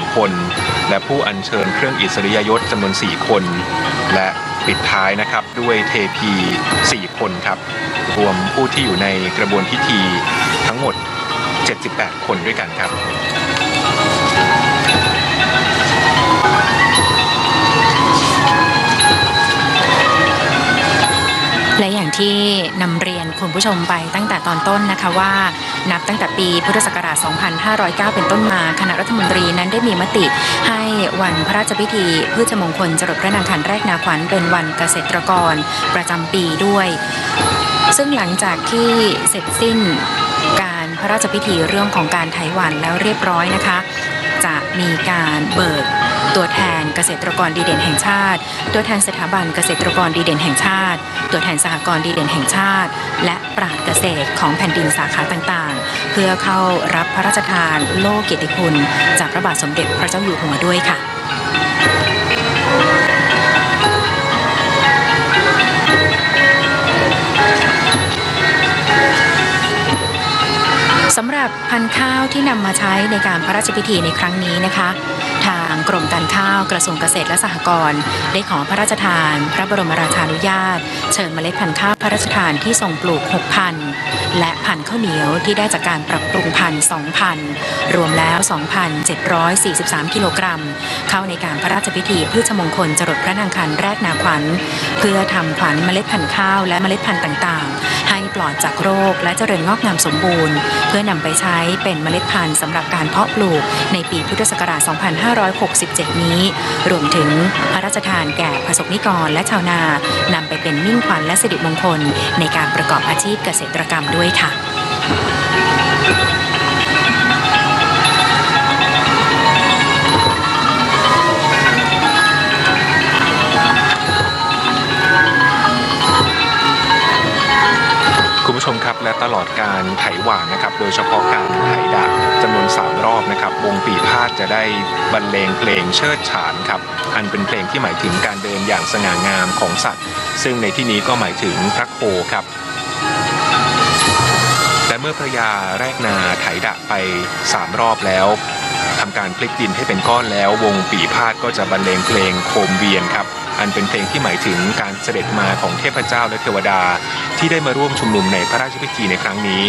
1 คน และผู้อัญเชิญเครื่องอิสริยยศจำนวน 4 คน และปิดท้ายนะครับด้วยเทพี 4 คนครับ รวมผู้ที่อยู่ในกระบวนพิธีทั้งหมด 78 คนด้วยกันครับและอย่างที่นำเรียนคุณผู้ชมไปตั้งแต่ตอนต้นนะคะว่า นับตั้งแต่ปีพุทธศักราช 2509 เป็นต้นมา คณะรัฐมนตรีนั้นได้มีมติให้วันพระราชพิธีพืชมงคลจรดพระนางคันแรกนาขวัญเป็นวันเกษตรกรประจำปีด้วย ซึ่งหลังจากที่เสร็จสิ้นการพระราชพิธีเรื่องของการไถหวันแล้วเรียบร้อยนะคะ จะมีการเบิก ตัวแทนเกษตรกรดีเด่นแห่งชาติ ตัวแทนสถาบันเกษตรกรดีเด่นแห่งชาติ ตัวแทนสหกรณ์ดีเด่นแห่งชาติ และปราชญ์เกษตรของแผ่นดินสาขาต่างๆ เพื่อเข้ารับพระราชทานโล่เกียรติคุณ จากพระบาทสมเด็จพระเจ้าอยู่หัวด้วยค่ะสำหรับพันธุ์ข้าวที่นำมาใช้ในการพระราชพิธีในครั้งนี้นะคะางกรมการข้าวกระทรวงเกษตรและสหกรณ์ได้ขอพระราชทาน พระบรมราชานุญาต เชิญเมล็ดพันธุ์ข้าวพระราชทานที่ส่งปลูก 6,000 และพันธุ์ข้าวเหนียวที่ได้จากการปรับปรุงพันธุ์2,000 รวมแล้ว 2,743 กิโลกรัม เข้าในการพระราชพิธีพืชมงคลจรดพระนางคันแรกนาขวัญ เพื่อทำขวัญเมล็ดพันธุ์ข้าวและเมล็ดพันธุ์ต่างๆ ให้ปลอดจากโรคและเจริญงอกงามสมบูรณ์ เพื่อนำไปใช้เป็นเมล็ดพันธุ์สำหรับการเพาะปลูกในปีพุทธศักราช 2567 นี้ รวมถึงพระราชทานแก่ประสบนิกรและชาวนานำไปเป็นมิ่งขวัญและสิริมงคล ในการประกอบอาชีพเกษตรกรรมด้วยค่ะคุณผู้ชมครับและตลอดการไถหวานนะครับ โดยเฉพาะการไถดะจำนวน3รอบนะครับ วงปีพาดจะได้บรรเลงเพลงเชิดฉานครับ อันเป็นเพลงที่หมายถึงการเดินอย่างสง่างามของสัตว์ ซึ่งในที่นี้ก็หมายถึงพระโคครับ มื่อพระยาแรกนาไถดะไป 3 รอบแล้วทำการพลิกดินให้เป็นก้อนแล้ว วงปีพาดก็จะบรรเลงเพลงโคมเวียนครับ อันเป็นเพลงที่หมายถึงการเสด็จมาของเทพเจ้าและเทวดา ที่ได้มาร่วมชุมนุมในพระราชพิธีในครั้งนี้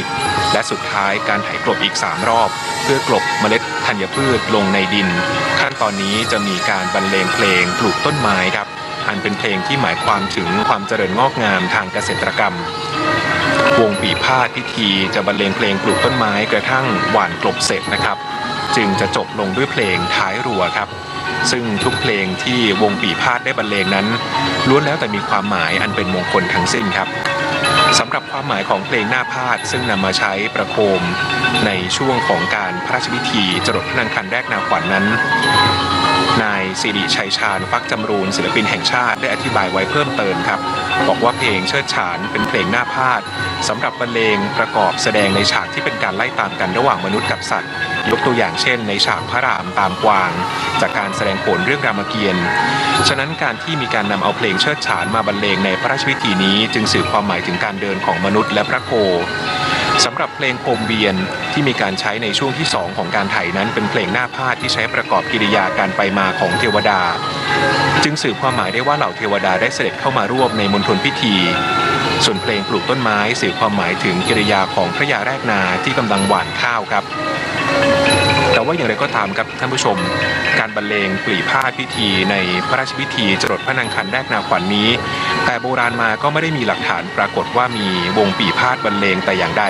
และสุดท้ายการไถกลบอีก 3 รอบ เพื่อกลบเมล็ดธัญพืชลงในดิน ขั้นตอนนี้จะมีการบรรเลงเพลงปลูกต้นไม้ครับ อันเป็นเพลงที่หมายความถึงความเจริญงอกงามทางเกษตรกรรม วงปีพาดพิธีจะบรรเลงเพลงปลูกต้นไม้กระทั่งหว่านกลบเสร็จนะครับ จึงจะจบลงด้วยเพลงท้ายรัวครับ ซึ่งทุกเพลงที่วงปีพาดได้บรรเลงนั้นล้วนแล้วแต่มีความหมายอันเป็นมงคลทั้งสิ้นครับสำหรับความหมายของเพลงหน้าพาดซึ่งนำมาใช้ประโคมในช่วงของการพระราชพิธีจรดพระนางคันแรกนาขวัญนนั้น นายสิริชัยชาญฟักจำรูนศิลปินแห่งชาติได้อธิบายไว้เพิ่มเติมครับ บอกว่าเพลงเชิดฉานเป็นเพลงหน้าพาดสำหรับบรรเลงประกอบแสดงในฉากที่เป็นการไล่ตามกันระหว่างมนุษย์กับสัตว์ ยกตัวอย่างเช่น ในฉากพระรามตามกวาง จากการแสดงโขนเรื่องรามเกียรติ์ฉะนั้นการที่มีการนำเอาเพลงเชิดฉานมาบรรเลงในพระราชพิธีนี้ จึงสื่อความหมายถึงการเดินของมนุษย์และพระโค สำหรับเพลงโคมเวียนที่มีการใช้ในช่วงที่ 2 ของการไถ่นั้นเป็นเพลงหน้าพาดที่ใช้ประกอบกิริยาการไปมาของเทวดา จึงสื่อความหมายได้ว่าเหล่าเทวดาได้เสด็จเข้ามาร่วมในมณฑลพิธี ส่วนเพลงปลูกต้นไม้สื่อความหมายถึงกิริยาของพระยาแรกนาที่กำลังหว่านข้าวครับ ว่าอย่างไรก็ตามครับท่านผู้ชม การบรรเลงปลีพาดพิธีในพระราชพิธีจรดพระนางคันแรกนาขวัญนนี้ แต่โบราณมาก็ไม่ได้มีหลักฐานปรากฏว่ามีวงปีพาดบรรเลงแต่อย่างใด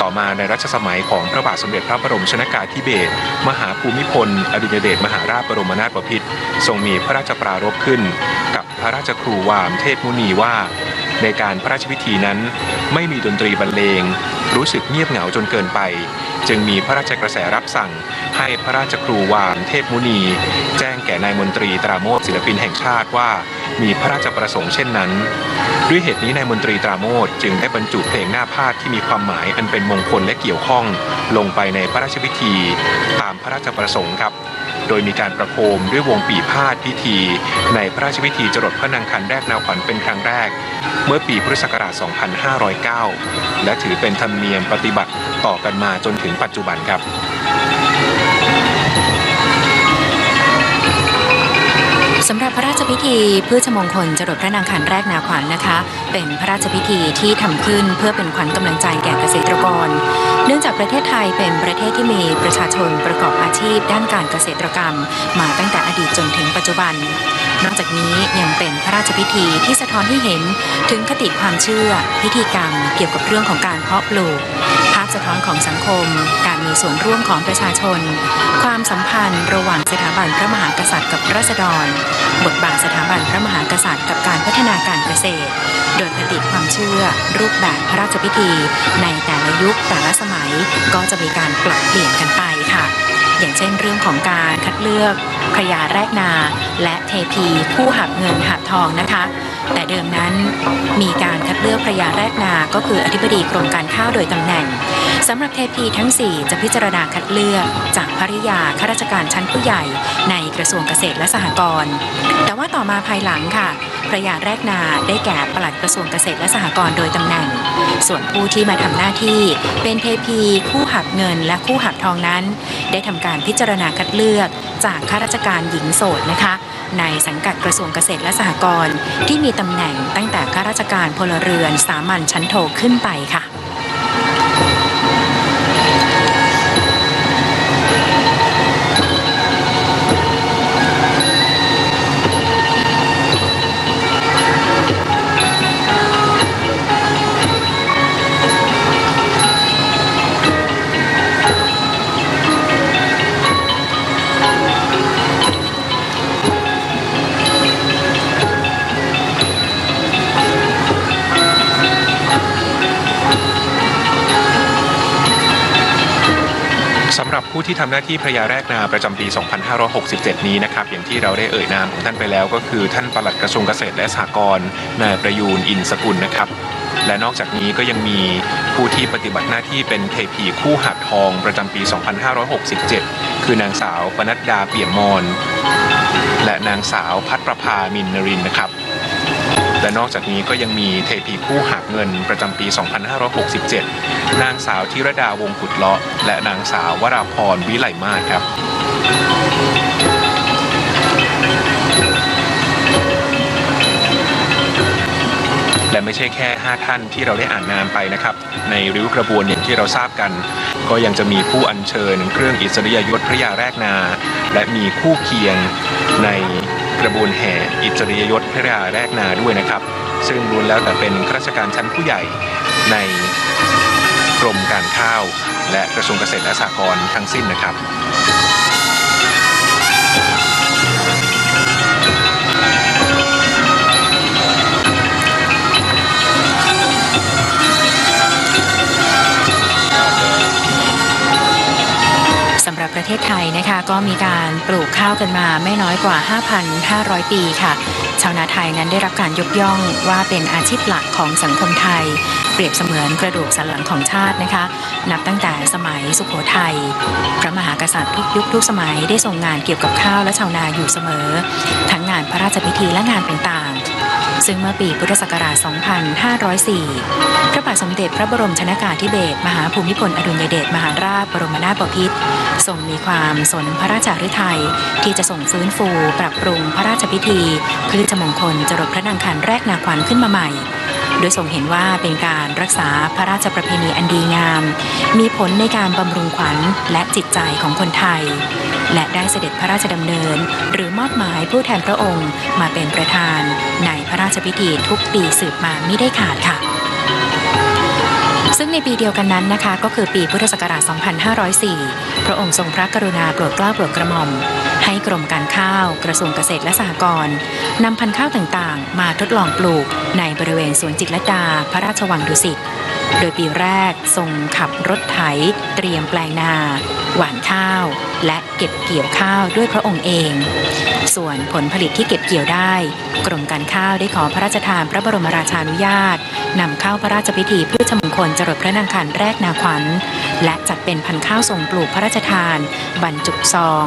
ต่อมาในรัชสมัยของพระบาทสมเด็จพระบรมชนากาธิเบศรมหาภูมิพล อดุลยเดชมหาราชบรมนาถบพิตรทรงมีพระราชปรารภขึ้น กับพระราชครูวามเทพมุนีว่า ในการพระราชพิธีนั้น ไม่มีดนตรีบรรเลง รู้สึกเงียบเหงาจนเกินไป จึงมีพระราชกระแสรับสั่ง ให้พระราชครูวามเทพมุนี แจ้ง นายมนตรีตราโมทศิลปินแห่งชาติว่า มีพระราชประสงค์เช่นนั้น ด้วยเหตุนี้นายมนตรีตราโมทจึงได้บรรจุเพลงหน้าพาดที่มีความหมายอันเป็นมงคลและเกี่ยวข้อง ลงไปในพระราชพิธี ตามพระราชประสงค์ครับ โดยมีการประโคมด้วยวงปีพาดพิธี ในพระราชพิธีจรดพระนางคันแรกนาขวัญเป็นครั้งแรก เมื่อปีพุทธศักราช 2509 และถือเป็นธรรมเนียมปฏิบัติต่อกันมาจนถึงปัจจุบันครับ พระราชพิธีพืชมงคลจรดพระนางคันแรกนาขวัญนะคะ เป็นพระราชพิธีที่ทำขึ้นเพื่อเป็นขวัญกำลังใจแก่เกษตรกร เนื่องจากประเทศไทยเป็นประเทศที่มีประชาชนประกอบอาชีพด้านการเกษตรกรรม มาตั้งแต่อดีตจนถึงปัจจุบัน นอกจากนี้ยังเป็นพระราชพิธีที่สะท้อนให้เห็นถึงคติความเชื่อ พิธีกรรมเกี่ยวกับเรื่องของการเพาะปลูก สะท้อนของสังคม การมีส่วนร่วมของประชาชน ความสัมพันธ์ระหว่างสถาบันพระมหากษัตริย์กับราษฎร บทบาทสถาบันพระมหากษัตริย์กับการพัฒนาการเกษตร โดยคติความเชื่อ รูปแบบพระราชพิธี ในแต่ละยุคแต่ละสมัยก็จะมีการปรับเปลี่ยนกันไปค่ะ อย่างเช่นเรื่องของการคัดเลือกพระยาแรกนา และเทพีผู้หับเงินหับทองนะคะ แต่เดิมนั้นมีการคัดเลือกพระยาแรกนา ก็คืออธิบดีกรมการข้าวโดยตำแหน่ง สำหรับเทพีทั้ง 4 จะพิจารณาคัดเลือกจากภริยาข้าราชการชั้นผู้ใหญ่ ในกระทรวงเกษตรและสหกรณ์แต่ว่าต่อมาภายหลังค่ะพระยาแรกนาได้แก่ปลัดกระทรวงเกษตรและสหกรณ์โดยตำแหน่ง ส่วนผู้ที่มาทำหน้าที่เป็นเทพีคู่หักเงินและคู่หักทองนั้น ได้ทำการพิจารณาคัดเลือกจากข้าราชการหญิงโสดนะคะ ในสังกัดกระทรวงเกษตรและสหกรณ์ที่มีตำแหน่งตั้งแต่ข้าราชการพลเรือนสามัญชั้นโทขึ้นไปค่ะ ผู้ที่ทำหน้าที่พระยาแรกนาประจำปี 2567 นี้นะครับอย่างที่เราได้เอ่ยนามของท่านไปแล้ว ก็คือท่านปลัดกระทรวงเกษตรและสหกรณ์นายประยูนอินสกุลนะครับ และนอกจากนี้ก็ยังมีผู้ที่ปฏิบัติหน้าที่เป็นเทพีคู่หักทองประจำปี 2567 คือนางสาวปนัดดาเปี่ยมมอนและนางสาวพัทระภามินนรินนะครับ และนอกจากนี้ก็ยังมีเทพีคู่หักเงินประจำปี 2567 นางสาวธิรดาวงขุดเลาะ และนางสาววราพรวิไลมาศครับและไม่ใช่แค่ 5 ท่านที่เราได้อ่านนามไปนะครับ ในริ้วกระบวนอย่างที่เราทราบกัน ก็ยังจะมีผู้อัญเชิญเครื่องอิสริยยศพระยาแรกนา และมีคู่เคียงใน กระบวนแห่อิจริยยศพระยาแรกนาด้วยนะครับ ซึ่งล้วนแล้วแต่เป็นข้าราชการชั้นผู้ใหญ่ในกรมการข้าว และกระทรวงเกษตรและสหกรณ์ทั้งสิ้นนะครับ ทศไทยนะคะ ก็มีการปลูกข้าวกันมาไม่น้อยกว่า 5,500 ปีค่ะ ชาวนาไทยนั้นได้รับการยกย่องว่าเป็นอาชีพหลักของสังคมไทย เปรียบเสมือนกระดูกสันหลังของชาตินะคะ นับตั้งแต่สมัยสุขโขทัยพระมหากษัตริย์ทุกยุคทุกสมัยได้ทรงงานเกี่ยวกับข้าวและชาวนาอยู่เสมอ ทั้งงานพระราชพิธีและงานต่างๆ ซึ่งเมื่อปีพุทธศักราช 2504 พระบาทสมเด็จพระบรมชนากาธิเบศรมหาภูมิพลอดุลยเดชมหาราชบรมนาถบพิตรทรงมีความสนพระราชฤทัยที่จะส่งฟื้นฟู ปรับปรุงพระราชพิธีพืชมงคลจรดพระนางคันแรกนาขวัญขึ้นมาใหม่ โดยทรงเห็นว่าเป็นการรักษาพระราชประเพณีอันดีงาม มีผลในการบำรุงขวัญและจิตใจของคนไทย และได้เสด็จพระราชดำเนิน หรือมอบหมายผู้แทนพระองค์มาเป็นประธาน ในพระราชพิธีทุกปีสืบมาไม่ได้ขาดค่ะซึ่งในปีเดียวกันนั้นนะคะ ก็คือปีพุทธศักราช 2504 พระองค์ทรงพระกรุณาโปรดเกล้าโปรดกระหม่อม ให้กรมการข้าว กระทรวงเกษตรและสหกรณ์นำพันธุ์ข้าวต่างๆ มาทดลองปลูกในบริเวณสวนจิตรดา พระราชวังดุสิต โดยปีแรกทรงขับรถไถเตรียมแปลงนา หว่านข้าว และเก็บเกี่ยวข้าวด้วยพระองค์เอง ส่วนผลผลิตที่เก็บเกี่ยวได้ กรมการข้าวได้ขอพระราชทานพระบรมราชานุญาตนำเข้าพระราชพิธีพืชมงคลจรดพระนางคันแรกนาขวัญ และจัดเป็นพันธุ์ข้าวส่งปลูกพระราชทาน บรรจุซอง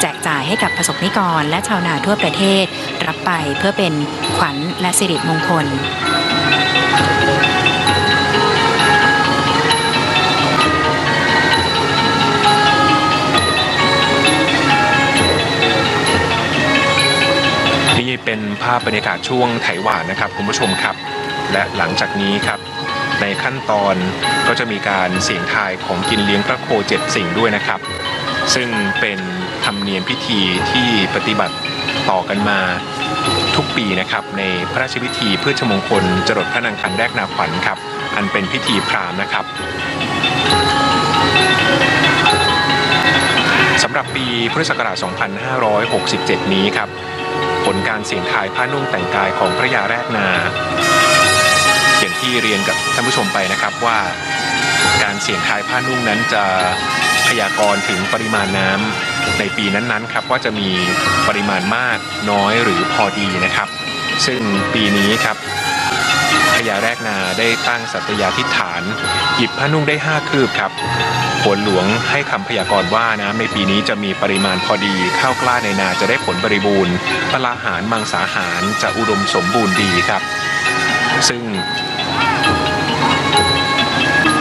แจกจ่ายให้กับประสบนิกรและชาวนาทั่วประเทศ รับไปเพื่อเป็นขวัญและสิริมงคล เป็นภาพบรรยากาศช่วงไถหวานนะครับคุณผู้ชมครับ และหลังจากนี้ครับ ในขั้นตอนก็จะมีการเสี่ยงทายของกินเลี้ยงพระโคเจ็ดสิ่งด้วยนะครับ ซึ่งเป็นธรรมเนียมพิธีที่ปฏิบัติต่อกันมาทุกปีนะครับ ในพระราชพิธีเพื่อชมงคลจรดพระนางคันแรกนาขวัญครับ อันเป็นพิธีพราหมณ์นะครับสำหรับปีพุทธศักราช 2567 นี้ครับ การเสี่ยงทายผ้านุ่งแต่งกายของพระยาแรกนา อย่างที่เรียนกับท่านผู้ชมไปนะครับว่า การเสี่ยงทายผ้านุ่งนั้นจะพยากรณ์ถึงปริมาณน้ำในปีนั้นๆครับว่าจะมีปริมาณมากน้อยหรือพอดีนะครับ ซึ่งปีนี้ครับ พญาแรกนาได้ตั้งสัตยาธิษฐาน หยิบผ้านุ่งได้ 5 คืบครับผลหลวงให้คำพยากรณ์ว่าน้ำในปีนี้จะมีปริมาณพอดีข้าวกล้าในนาจะได้ผลบริบูรณ์ปลาหารมังสาหารจะอุดมสมบูรณ์ดีครับ ซึ่ง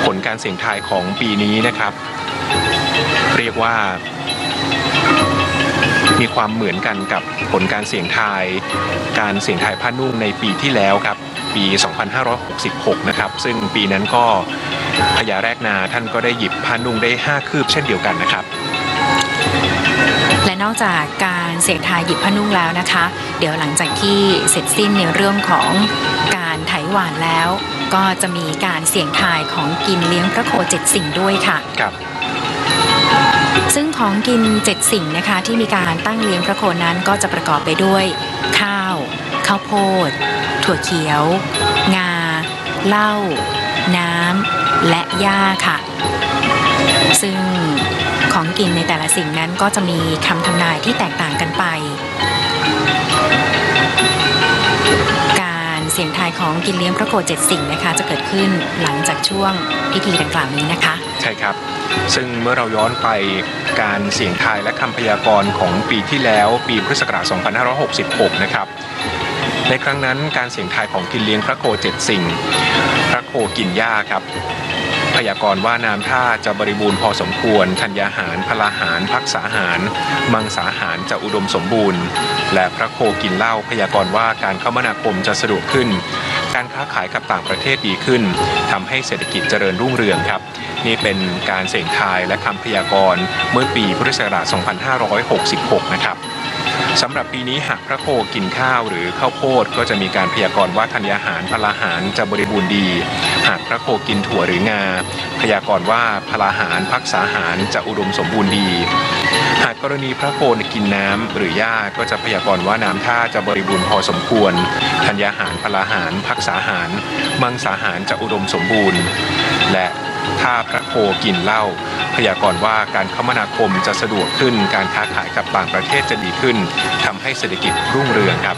ผลการเสี่ยงทายของปีนี้นะครับ เรียกว่า มีความเหมือนกันกับผลการเสี่ยงทาย การเสี่ยงทายผ้านุ่งในปีที่แล้วครับ ปี 2566 นะครับ ซึ่งปีนั้นก็พญาแรกนาท่านก็ได้หยิบผ้านุ่งได้ 5 คืบเช่นเดียวกันนะครับและนอกจากการเสี่ยงทายหยิบพนุ่งแล้วนะคะ เดี๋ยวหลังจากที่เสร็จสิ้นในเรื่องของการไถหวานแล้ว ก็จะมีการเสี่ยงทายของกินเลี้ยงพระโคเจ็ดสิ่งด้วยค่ะครับซึ่งของกินเจ็ดสิ่งนะคะที่มีการตั้งเลี้ยงพระโคนั้นก็จะประกอบไปด้วย ข้าว ข้าวโพด ถั่วเขียว งา เหล้า น้ำ และหญ้าค่ะ ซึ่งของกินในแต่ละสิ่งนั้นก็จะมีคำทำนายที่แตกต่างกันไป การเสี่ยงทายของกินเลี้ยงพระโคเจ็ดสิ่งนะคะ จะเกิดขึ้นหลังจากช่วงพิธีดังกล่าวนี้นะคะ ใช่ครับ ซึ่งเมื่อเราย้อนไปการเสี่ยงทายและคำพยากรณ์ของปีที่แล้ว ปีพุทธศักราช 2566 นะครับ ในครั้งนั้นการเสี่ยงทายของกินเลี้ยงพระโคเจ็ดสิ่ง พระโคกินหญ้าครับ พยากรณ์ว่าน้ำท่าจะบริบูรณ์พอสมควรธัญญาหารพลาหารพักษาหาร มังสาหารจะอุดมสมบูรณ์ และพระโคกินเหล้าพยากรณ์ว่าการคมนาคมจะสะดวกขึ้น การค้าขายกับต่างประเทศดีขึ้นทำให้เศรษฐกิจเจริญรุ่งเรืองครับ นี่เป็นการเสี่ยงทายและคำพยากรณ์เมื่อปีพุทธศักราช 2566 นะครับ สำหรับปีนี้หากพระโคกินข้าวหรือข้าวโพดก็จะมีการพยากรณ์ว่าธัญญาหารพลาหารจะบริบูรณ์ดี หากพระโคกินถั่วหรืองา พยากรณ์ว่าพลาหารพักษาหารจะอุดมสมบูรณ์ดี หากกรณีพระโคกินน้ำหรือหญ้าก็จะพยากรณ์ว่าน้ำท่าจะบริบูรณ์พอสมควรธัญญาหารพลาหารพักษาหารมังสาหารจะอุดมสมบูรณ์ และ ถ้าพระโคกินเหล้าพยากรณ์ว่าการคมนาคมจะสะดวกขึ้น การค้าขายกับต่างประเทศจะดีขึ้นทำให้เศรษฐกิจรุ่งเรืองครับ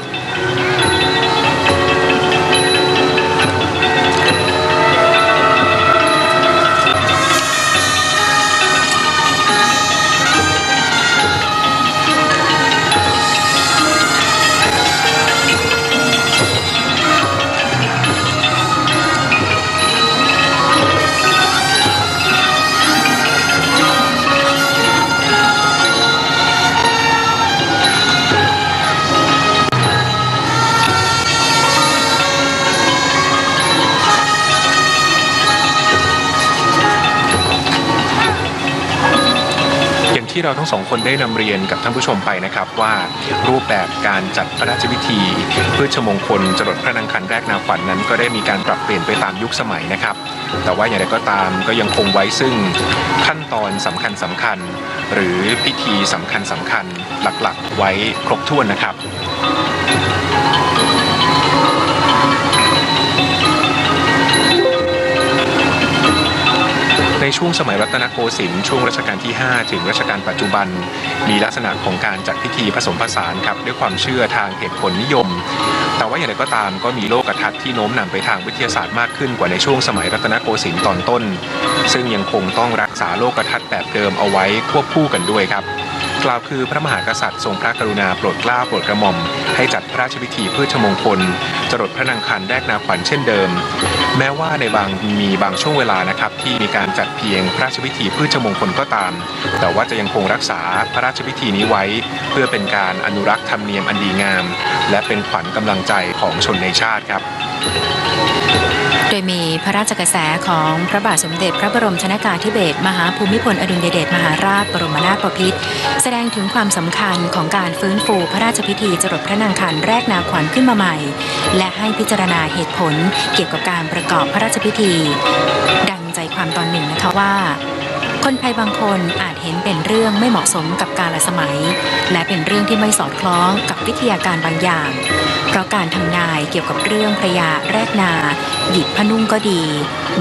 ที่เราทั้งสองคนได้นำเรียนกับท่านผู้ชมไปนะครับว่ารูปแบบการจัดพระราชพิธีเพื่อชมงคลจรดพระนางคันแรกนาขวัญนนั้น ก็ได้มีการปรับเปลี่ยนไปตามยุคสมัยนะครับ แต่ว่าอย่างไรก็ตามก็ยังคงไว้ซึ่งขั้นตอนสำคัญสำคัญ หรือพิธีสำคัญสำคัญหลักๆ ไว้ครบถ้วนนะครับ ช่วงสมัยรัตนโกสินทร์ช่วงรัชกาลที่ 5 ถึงรัชกาลปัจจุบัน มีลักษณะของการจัดพิธีผสมผสานครับด้วยความเชื่อทางเหตุผลนิยม แต่ว่าอย่างไรก็ตามก็มีโลกทัศน์ที่โน้มนำไปทางวิทยาศาสตร์มากขึ้นกว่าในช่วงสมัยรัตนโกสินทร์ตอนต้น ซึ่งยังคงต้องรักษาโลกทัศน์แบบเดิมเอาไว้ควบคู่กันด้วยครับ กล่าวคือพระมหากษัตริย์ทรงพระกรุณาโปรดเกล้าโปรดกระหม่อม ให้จัดพระราชพิธีพืชมงคล จรดพระนางคันแรกนาขวัญเช่นเดิม แม้ว่าในบางมีบางช่วงเวลานะครับที่มีการจัดเพียงพระราชพิธีพืชมงคลก็ตาม แต่ว่าจะยังคงรักษาพระราชพิธีนี้ไว้ เพื่อเป็นการอนุรักษ์ธรรมเนียมอันดีงาม และเป็นขวัญกำลังใจของชนในชาติครับ โดยมีพระราชกระแสของพระบาทสมเด็จพระบรมชนากาธิเบศรมหาภูมิพลอดุลยเดชมหาราชบรมนาถบพิตรแสดงถึงความสำคัญของการฟื้นฟูพระราชพิธีจรดพระนางคันแรกนาขวัญขึ้นมาใหม่ และให้พิจารณาเหตุผลเกี่ยวกับการประกอบพระราชพิธี ดังใจความตอนหนึ่งนะคะว่าคนไทยบางคนอาจเห็นเป็นเรื่องไม่เหมาะสมกับกาลสมัย และเป็นเรื่องที่ไม่สอดคล้องกับวิทยาการบางอย่าง เพราะการทำนายเกี่ยวกับเรื่องพระยาแรกนา หยิบพนุ่งก็ดี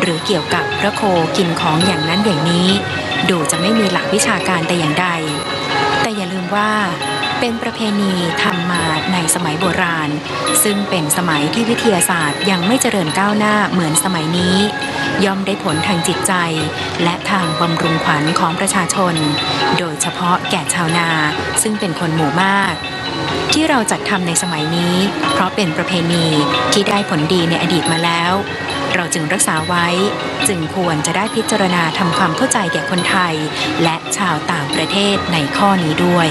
หรือเกี่ยวกับพระโคกินของอย่างนั้นอย่างนี้ ดูจะไม่มีหลักวิชาการแต่อย่างใด แต่อย่าลืมว่าเป็นประเพณีทำมาในสมัยโบราณ ซึ่งเป็นสมัยที่วิทยาศาสตร์ยังไม่เจริญก้าวหน้าเหมือนสมัยนี้ ย่อมได้ผลทางจิตใจ และทางบำรุงขวัญของประชาชน โดยเฉพาะแก่ชาวนาซึ่งเป็นคนหมู่มาก ที่เราจัดทำในสมัยนี้ เพราะเป็นประเพณีที่ได้ผลดีในอดีตมาแล้ว เราจึงรักษาไว้จึงควรจะได้พิจารณาทำความเข้าใจแก่คนไทย และชาวต่างประเทศในข้อนี้ด้วย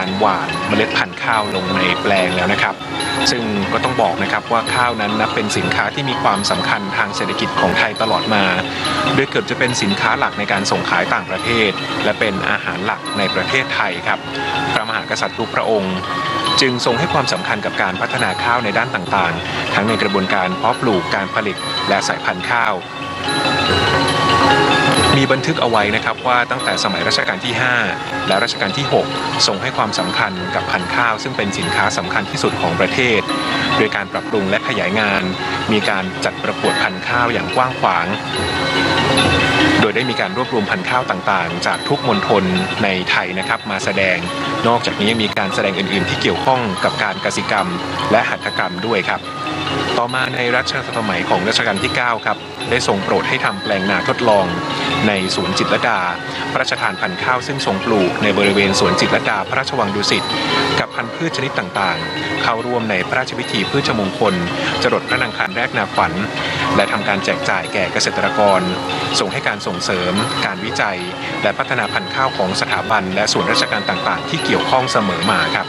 การหว่านเมล็ดพันธุ์ข้าวลงในแปลงแล้วนะครับ ซึ่งก็ต้องบอกนะครับว่าข้าวนั้นนับเป็นสินค้าที่มีความสำคัญทางเศรษฐกิจของไทยตลอดมา โดยเกือบจะเป็นสินค้าหลักในการส่งขายต่างประเทศ และเป็นอาหารหลักในประเทศไทยครับพระมหากษัตริย์ทุกพระองค์ จึงทรงให้ความสำคัญกับการพัฒนาข้าวในด้านต่างๆ ทั้งในกระบวนการเพาะปลูกการผลิตและสายพันธุ์ข้าว มีบันทึกเอาไว้นะครับว่าตั้งแต่สมัยรัชกาลที่ 5 และรัชกาลที่ 6 ทรงให้ความสำคัญกับพันธุ์ข้าว ซึ่งเป็นสินค้าสำคัญที่สุดของประเทศ โดยการปรับปรุงและขยายงาน มีการจัดประกวดพันธุ์ข้าวอย่างกว้างขวาง โดยได้มีการรวบรวมพันธุ์ข้าวต่างๆ จากทุกมณฑลในไทยนะครับมาแสดง นอกจากนี้ยังมีการแสดงอื่น ๆ ที่เกี่ยวข้องกับการกสิกรรม และหัตถกรรมด้วยครับ ต่อมาในรัชสมัยของรัชกาลที่ 9 ครับ ได้ทรงโปรดให้ทำแปลงนาทดลอง ในสวนจิตรดา พระราชทานพันธุ์ข้าวซึ่งทรงปลูกในบริเวณสวนจิตรดาพระราชวังดุสิตกับพันธุ์พืชชนิดต่างๆ เข้าร่วมในพระราชพิธีพืชมงคล จรดพระนางคันแรกนาขวัญ และทำการแจกจ่ายแก่เกษตรกร ส่งให้การส่งเสริม การวิจัย และพัฒนาพันธุ์ข้าวของสถาบัน และส่วนราชการต่างๆ ที่เกี่ยวข้องเสมอมาครับ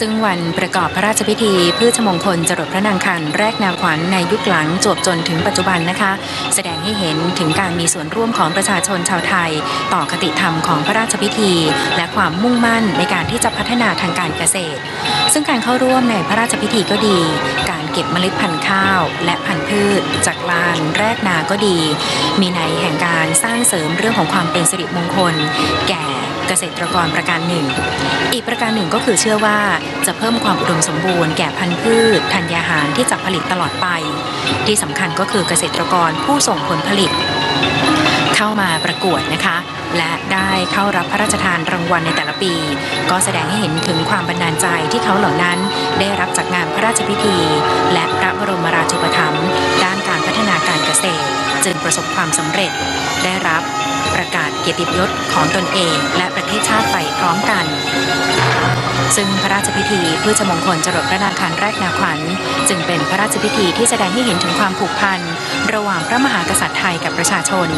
ซึ่งวันประกอบพระราชพิธีพืชมงคลจรดพระนางคันแรกนาขวัญในยุคหลังจวบจนถึงปัจจุบันนะคะ แสดงให้เห็นถึงการมีส่วนร่วมของประชาชนชาวไทย ต่อคติธรรมของพระราชพิธี และความมุ่งมั่นในการที่จะพัฒนาทางการเกษตร ซึ่งการเข้าร่วมในพระราชพิธีก็ดี การเก็บเมล็ดพันธุ์ข้าว และพันธุ์พืช จากลานแรกนาก็ดี มีในแห่งการสร้างเสริมเรื่องของความเป็นสิริมงคล แก่ เกษตรกรประการหนึ่ง อีกประการหนึ่งก็คือเชื่อว่าจะเพิ่มความอุดมสมบูรณ์แก่พันธุ์พืชธัญญาหารที่จะผลิตตลอดไป ที่สำคัญก็คือเกษตรกรผู้ส่งผลผลิต เข้ามาประกวดนะคะ และได้เข้ารับพระราชทานรางวัลในแต่ละปี ก็แสดงให้เห็นถึงความบันดาลใจที่เขาเหล่านั้น ได้รับจากงานพระราชพิธี และพระบรมราชูปถัมภ์ด้านการพัฒนาการเกษตร จึงประสบความสำเร็จได้รับ ประกาศเกียรติยศของตนเองและประเทศชาติไปพร้อมกัน ซึ่งพระราชพิธีพืชมงคลจรดพระนางคันแรกนาขวัญ จึงเป็นพระราชพิธีที่แสดงให้เห็นถึงความผูกพัน ระหว่างพระมหากษัตริย์ไทยกับประชาชน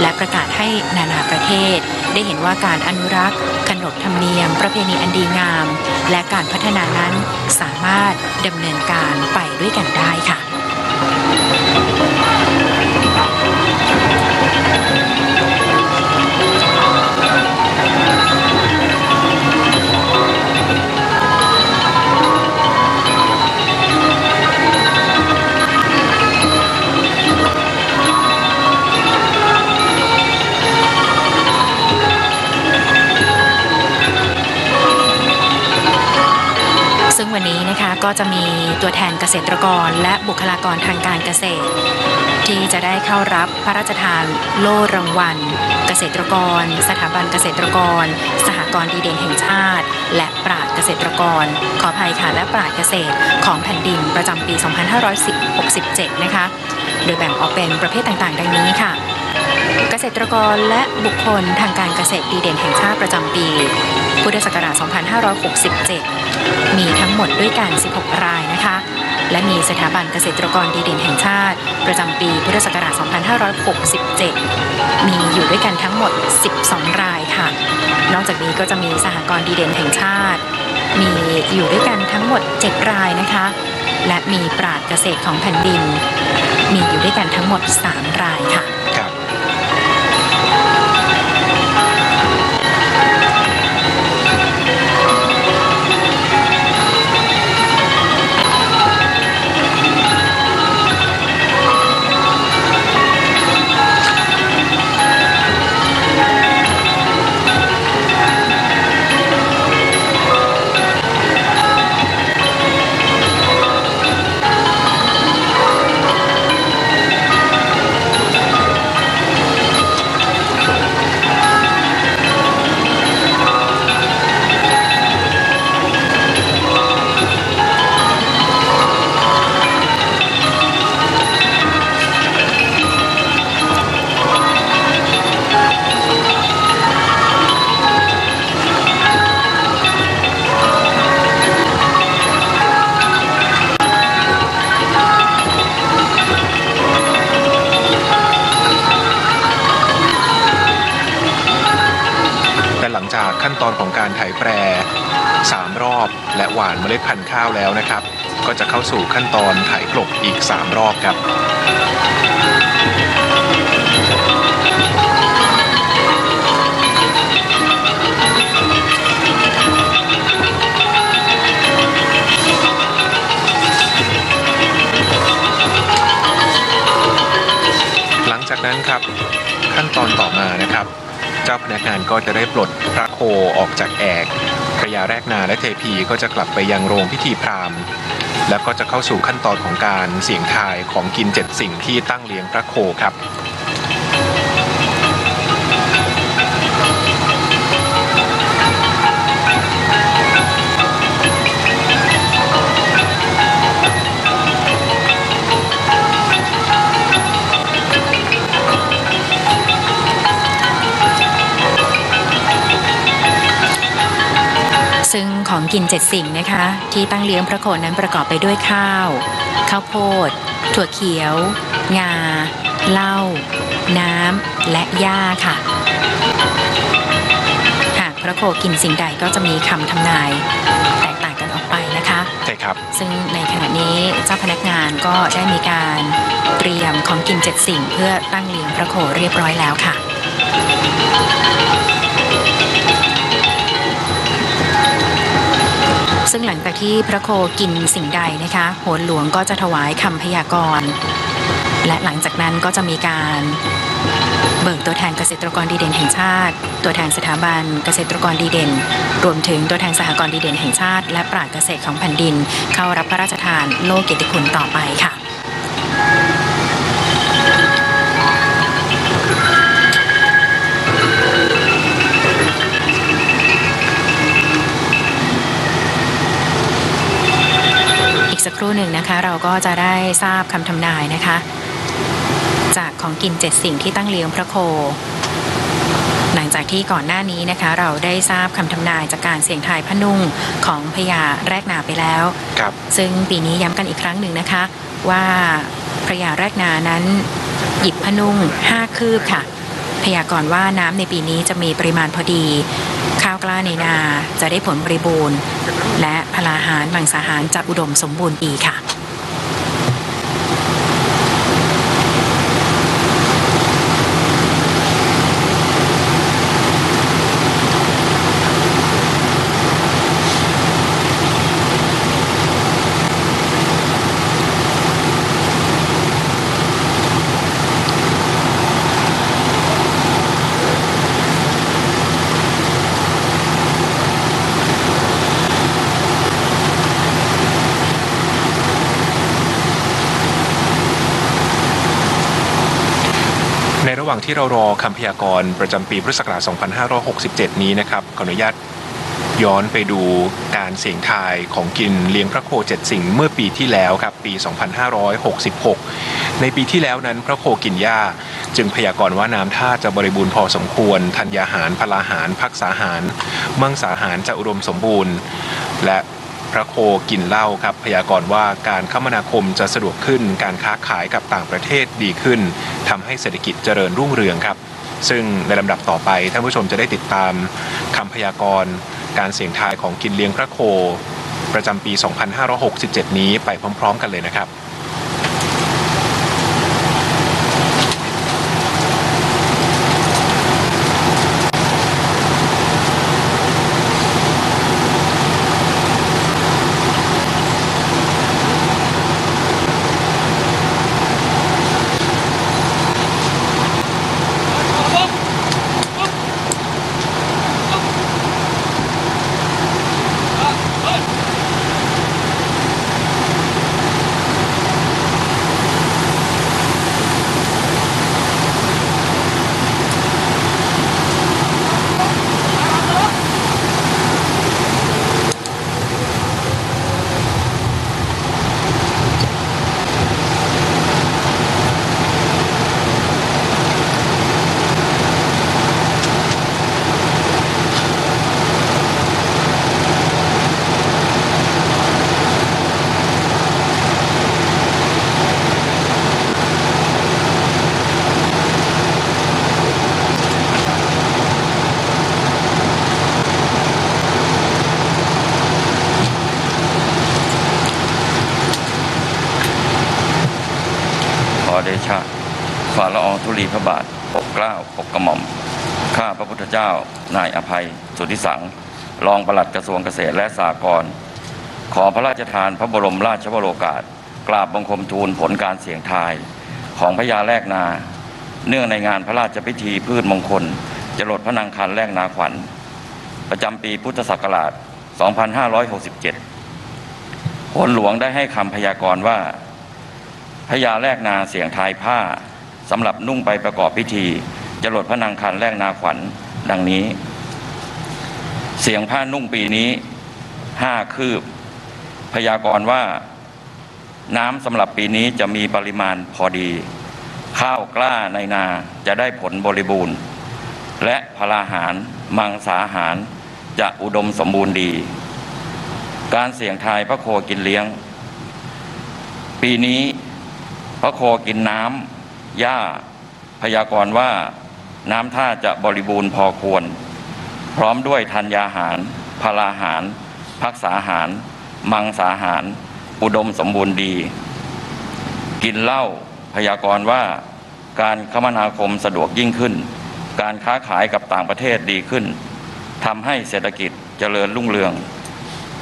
และประกาศให้นานาประเทศ ได้เห็นว่าการอนุรักษ์ขนบธรรมเนียม ประเพณีอันดีงาม และการพัฒนานั้นสามารถดำเนินการไปด้วยกันได้ค่ะ ษตรกรและบุคลากรทางการเกษตร ที่จะได้เข้ารับพระราชทานโล่รางวัล เกษตรกร สถาบันเกษตรกร สหกรณ์ดีเด่นแห่งชาติ และปราดเกษตรกร ขออภัยค่ะและปราดเกษตรของแผ่นดินประจำปี 2567 นะคะ โดยแบ่งออกเป็นประเภทต่างๆ ดังนี้ค่ะเกษตรกรและบุคคลทางการเกษตรดีเด่นแห่งชาติประจำปี พุทธศักราช 2567 มีทั้งหมดด้วยกัน 16 รายนะคะ และมีสถาบันเกษตรกรดีเด่นแห่งชาติ ประจำปีพุทธศักราช 2567 มีอยู่ด้วยกันทั้งหมด 12 รายค่ะ นอกจากนี้ก็จะมีสหกรณ์ดีเด่นแห่งชาติ มีอยู่ด้วยกันทั้งหมด 7 รายนะคะ และมีปราดเกษตรของแผ่นดิน มีอยู่ด้วยกันทั้งหมด 3 รายค่ะครับและ จะเข้าสู่ขั้นตอนไถกลบอีก 3 รอบครับหลังจากนั้นครับขั้นตอนต่อมานะครับ เจ้าพนักงานก็จะได้ปลดพระโคออกจากแอกพระยาแรกนาและเทพีก็จะกลับไปยังโรงพิธีพราหมณ์ แล้วก็จะเข้าสู่ขั้นตอนของการเสี่ยงทายของกินเจ็ดสิ่งที่ตั้งเลี้ยงพระโคครับ ของกินเจ็ดสิ่งนะคะ ที่ตั้งเลี้ยงพระโคนนั้นประกอบไปด้วยข้าว ข้าวโพด ถั่วเขียว งา เหล้า น้ำ และหญ้าค่ะ หากพระโคกินสิ่งใดก็จะมีคำทำนายแตกต่างกันออกไปนะคะใช่ครับ ซึ่งในขณะนี้เจ้าพนักงานก็ได้มีการเตรียมของกินเจ็ดสิ่ง เพื่อตั้งเลี้ยงพระโคเรียบร้อยแล้วค่ะ ซึ่งหลังจากที่พระโคกินสิ่งใดนะคะโหนหลวงก็จะถวายคำพยากรณ์ และหลังจากนั้นก็จะมีการเบิกตัวแทนเกษตรกรดีเด่นแห่งชาติ ตัวแทนสถาบันเกษตรกรดีเด่น รวมถึงตัวแทนสหกรณ์ดีเด่นแห่งชาติ และปราชญ์เกษตรของแผ่นดิน เข้ารับพระราชทานโล่เกียรติคุณต่อไปค่ะ กสักครู่หนึ่งนะคะ เราก็จะได้ทราบคำทำนายนะคะ จากของกินเจ็ดสิ่งที่ตั้งเลี้ยงพระโค หลังจากที่ก่อนหน้านี้นะคะ เราได้ทราบคำทำนายจากการเสี่ยงทายพนุ่งของพญาแรกนาไปแล้วครับซึ่งปีนี้ย้ำกันอีกครั้งหนึ่งนะคะ ว่าพระยาแรกนานั้น หยิบพนุ่ง5คืบค่ะ พยากรณ์ว่าน้ำในปีนี้จะมีปริมาณพอดี ข้าวกล้าในนาจะได้ผลบริบูรณ์ และพลาหารมังสาหารจะอุดมสมบูรณ์ดีค่ะ ระหว่างที่เรารอคำพยากรณ์ประจำปีพุทธศักราช 2567 นี้นะครับ ขออนุญาตย้อนไปดูการเสี่ยงทายของกินเลี้ยงพระโคเจ็ดสิ่งเมื่อปีที่แล้วครับปี 2566 ในปีที่แล้วนั้นพระโคกินหญ้าจึงพยากรณ์ว่าน้ำท่าจะบริบูรณ์พอสมควร ธัญญาหารพลาหาร พักษาหาร มังสาหารจะอุดมสมบูรณ์ และ พระโคกินเหล้าครับพยากรณ์ว่าการคมนาคมจะสะดวกขึ้น การค้าขายกับต่างประเทศดีขึ้นทำให้เศรษฐกิจเจริญรุ่งเรืองครับ ซึ่งในลำดับต่อไปท่านผู้ชมจะได้ติดตามคำพยากรณ์การเสี่ยงทายของกินเลี้ยงพระโค ประจำปี 2567 นี้ไปพร้อม ๆ กันเลยนะครับ พระบาทปกเกล้าปกกระหม่อม ข้าพระพุทธเจ้า นายอภัย สุทธิสัง รองปลัดกระทรวงเกษตรและสหกรณ์ขอพระราชทานพระบรมราชวโรกาส กราบบังคมทูลผลการเสี่ยงทาย ของพญาแรกนา เนื่องในงานพระราชพิธีพืชมงคล จรดพระนางคันแรกนาขวัญ ประจำปีพุทธศักราช 2567ผลหลวงได้ให้คำพยากรณ์ว่าพญาแรกนาเสียงทายผ้า สำหรับนุ่งไปประกอบพิธี จรดพระนางคันแรกนาขวัญดังนี้ เสียงผ้านุ่งปีนี้ห้าคืบ พยากรณ์ว่า น้ำสำหรับปีนี้จะมีปริมาณพอดี ข้าวกล้าในนาจะได้ผลบริบูรณ์ และพลาหาร มังสาหารจะอุดมสมบูรณ์ดี การเสี่ยงทายพระโคกินเลี้ยง ปีนี้พระโคกินน้ำ หญ้าพยากรณ์ว่าน้ำท่าจะบริบูรณ์พอควร พร้อมด้วยธัญญาหารพลาหาร พักษาหาร มังสาหาร อุดมสมบูรณ์ดี กินเหล้าพยากรณ์ว่าการคมนาคมสะดวกยิ่งขึ้น การค้าขายกับต่างประเทศดีขึ้นทำให้เศรษฐกิจเจริญรุ่งเรือง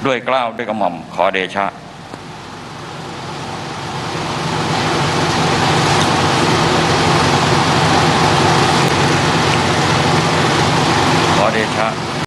ด้วยกล้าวด้วยกระหม่อมขอเดชะ